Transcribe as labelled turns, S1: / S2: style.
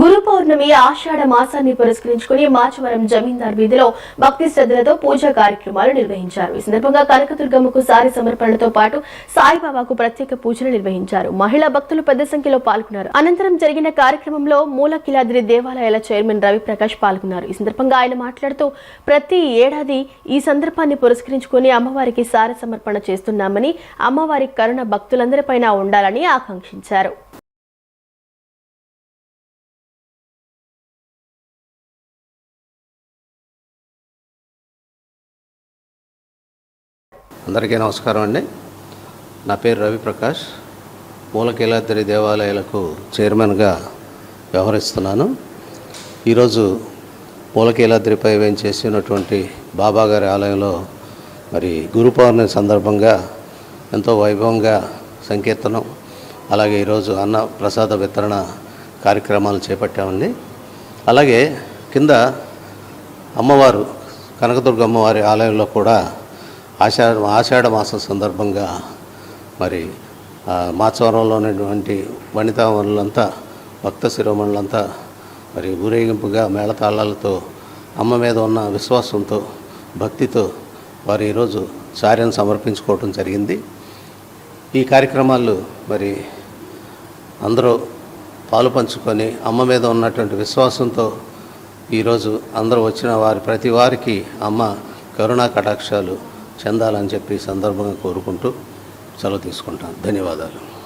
S1: గురు పౌర్ణమి ఆషాఢ మాసాన్ని పురస్కరించుకుని మాచవరం జమీందార్ వీధిలో భక్తి శ్రద్ధలతో పూజా కార్యక్రమాలు నిర్వహించారు. ఈ సందర్భంగా కనకదుర్గమ్మకు సారి సమర్పణతో పాటు సాయిబాబాకు ప్రత్యేక పూజలు నిర్వహించారు. మహిళా భక్తులు పెద్ద సంఖ్యలో పాల్గొన్నారు. అనంతరం జరిగిన కార్యక్రమంలో మూలకిలాద్రి దేవాలయాల చైర్మన్ రవిప్రకాష్ పాల్గొన్నారు. ఈ సందర్భంగా ఆయన మాట్లాడుతూ ప్రతి ఏడాది ఈ సందర్భాన్ని పురస్కరించుకుని అమ్మవారికి సార సమర్పణ చేస్తున్నామని అమ్మవారి కరుణ భక్తులందరిపైన ఉండాలని ఆకాంక్షించారు.
S2: అందరికీ నమస్కారం అండి. నా పేరు రవిప్రకాష్. మూలకీలాద్రి దేవాలయాలకు చైర్మన్గా వ్యవహరిస్తున్నాను. ఈరోజు మూలకీలాద్రిపై వేయించేసినటువంటి బాబాగారి ఆలయంలో మరి గురు పౌర్ణమి సందర్భంగా ఎంతో వైభవంగా సంకీర్తనం అలాగే ఈరోజు అన్న ప్రసాద వితరణ కార్యక్రమాలు చేపట్టామండి. అలాగే కింద అమ్మవారు కనకదుర్గ అమ్మవారి ఆలయంలో కూడా ఆషాఢ ఆషాఢ మాసం సందర్భంగా మరి మాచవరంలో ఉన్నటువంటి వనితామణులంతా భక్త శిరోమణులంతా మరి ఊరేగింపుగా మేళతాళాలతో అమ్మ మీద ఉన్న విశ్వాసంతో భక్తితో వారు ఈరోజు చార్యను సమర్పించుకోవటం జరిగింది. ఈ కార్యక్రమాలు మరి అందరూ పాలు పంచుకొని అమ్మ మీద ఉన్నటువంటి విశ్వాసంతో ఈరోజు అందరూ వచ్చిన వారి ప్రతి వారికి అమ్మ కరుణా కటాక్షాలు చెందాలని చెప్పి సందర్భంగా కోరుకుంటూ సెలవు తీసుకుంటాను. ధన్యవాదాలు.